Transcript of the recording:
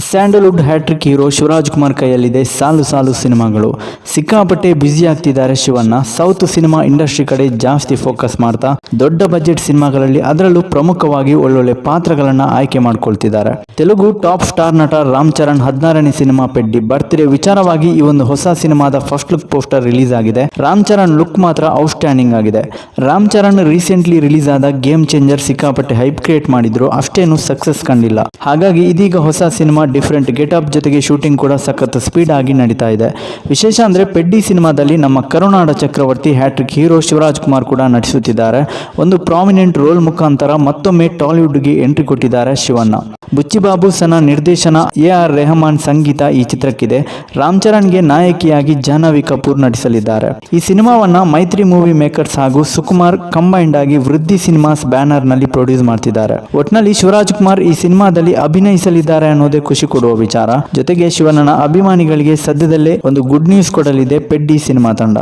Sandalwood hattrick hero Shivraj Kumar ಕೈಯಲ್ಲಿದೆ ಸಾಲು ಸಾಲು ಸಿನಿಮಾಗಳು. ಸಿಕ್ಕಾಪಟ್ಟೆ ಬ್ಯುಸಿ ಆಗ್ತಿದ್ದಾರೆ ಶಿವಣ್ಣ. ಸೌತ್ ಸಿನಿಮಾ ಇಂಡಸ್ಟ್ರಿ ಕಡೆ ಜಾಸ್ತಿ ಫೋಕಸ್ ಮಾಡ್ತಾ ದೊಡ್ಡ ಬಜೆಟ್ ಸಿನಿಮಾಗಳಲ್ಲಿ ಅದರಲ್ಲೂ ಪ್ರಮುಖವಾಗಿ ಒಳ್ಳೊಳ್ಳೆ ಪಾತ್ರಗಳನ್ನ ಆಯ್ಕೆ ಮಾಡ್ಕೊಳ್ತಿದ್ದಾರೆ. ತೆಲುಗು ಟಾಪ್ ಸ್ಟಾರ್ ನಟ ರಾಮ್ ಚರಣ್ ಹದಿನಾರನೇ ಸಿನಿಮಾ ಪೆಡ್ಡಿ ಬರ್ತಿದೆ ವಿಚಾರವಾಗಿ ಈ ಒಂದು ಹೊಸ ಸಿನಿಮಾದ ಫಸ್ಟ್ ಲುಕ್ ಪೋಸ್ಟರ್ ರಿಲೀಸ್ ಆಗಿದೆ. ರಾಮ್ ಚರಣ್ ಲುಕ್ ಮಾತ್ರ ಔಟ್ಸ್ಟ್ಯಾಂಡಿಂಗ್ ಆಗಿದೆ. ರಾಮ್ ಚರಣ್ ರೀಸೆಂಟ್ಲಿ ರಿಲೀಸ್ ಆದ ಗೇಮ್ ಚೇಂಜರ್ ಸಿಕ್ಕಾಪಟ್ಟೆ ಹೈಪ್ ಕ್ರಿಯೇಟ್ ಮಾಡಿದ್ರು. ಅಷ್ಟೇನು ಸಕ್ಸಸ್ ಕಂಡಿಲ್ಲ. ಹಾಗಾಗಿ ಇದೀಗ ಹೊಸ ಸಿನಿಮಾ ಡಿಫ್ರೆಂಟ್. ಗೆಟಪ್ ಜೊತೆಗೆ ಶೂಟಿಂಗ್ ಕೂಡ ಸಖತ್ ಸ್ಪೀಡ್ ಆಗಿ ನಡೀತಾ ಇದೆ. ವಿಶೇಷ ಅಂದ್ರೆ ಪೆಡ್ಡಿ ಸಿನಿಮಾದಲ್ಲಿ ನಮ್ಮ ಕರುನಾಡ ಚಕ್ರವರ್ತಿ ಹ್ಯಾಟ್ರಿಕ್, ಹೀರೋ ಶಿವರಾಜ್ ಕುಮಾರ್ ಕೂಡ ನಟಿಸುತ್ತಿದ್ದಾರೆ. ಒಂದು ಪ್ರಾಮಿನೆಂಟ್ ರೋಲ್ ಮುಖಾಂತರ ಮತ್ತೊಮ್ಮೆ ಟಾಲಿವುಡ್ಗೆ ಎಂಟ್ರಿ ಕೊಟ್ಟಿದ್ದಾರೆ ಶಿವಣ್ಣ. ಬುಚ್ಚಿಬಾಬು ಸನ ನಿರ್ದೇಶನ ಎ ಆರ್ ರೆಹಮಾನ್ ಸಂಗೀತ ಈ ಚಿತ್ರಕ್ಕಿದೆ. ರಾಮ್ ಚರಣ್ಗೆ ನಾಯಕಿಯಾಗಿ ಜಾಹ್ನವಿ ಕಪೂರ್ ನಟಿಸಲಿದ್ದಾರೆ. ಈ ಸಿನಿಮಾವನ್ನ ಮೈತ್ರಿ ಮೂವಿ ಮೇಕರ್ಸ್ ಹಾಗೂ ಸುಕುಮಾರ್ ಕಂಬೈಂಡ್ ಆಗಿ ವೃದ್ಧಿ ಸಿನಿಮಾಸ್ ಬ್ಯಾನರ್ನಲ್ಲಿ ಪ್ರೊಡ್ಯೂಸ್ ಮಾಡ್ತಿದ್ದಾರೆ. ಒಟ್ನಲ್ಲಿ ಶಿವರಾಜ್ ಕುಮಾರ್ ಈ ಸಿನಿಮಾದಲ್ಲಿ ಅಭಿನಯಿಸಲಿದ್ದಾರೆ ಅನ್ನೋದೇ ಖುಷಿ ಕೊಡುವ ವಿಚಾರ. ಜೊತೆಗೆ ಶಿವನನ ಅಭಿಮಾನಿಗಳಿಗೆ ಸದ್ಯದಲ್ಲೇ ಒಂದು ಗುಡ್ ನ್ಯೂಸ್ ಕೊಡಲಿದೆ ಪೆಡ್ಡಿ ಸಿನಿಮಾ ತಂಡ.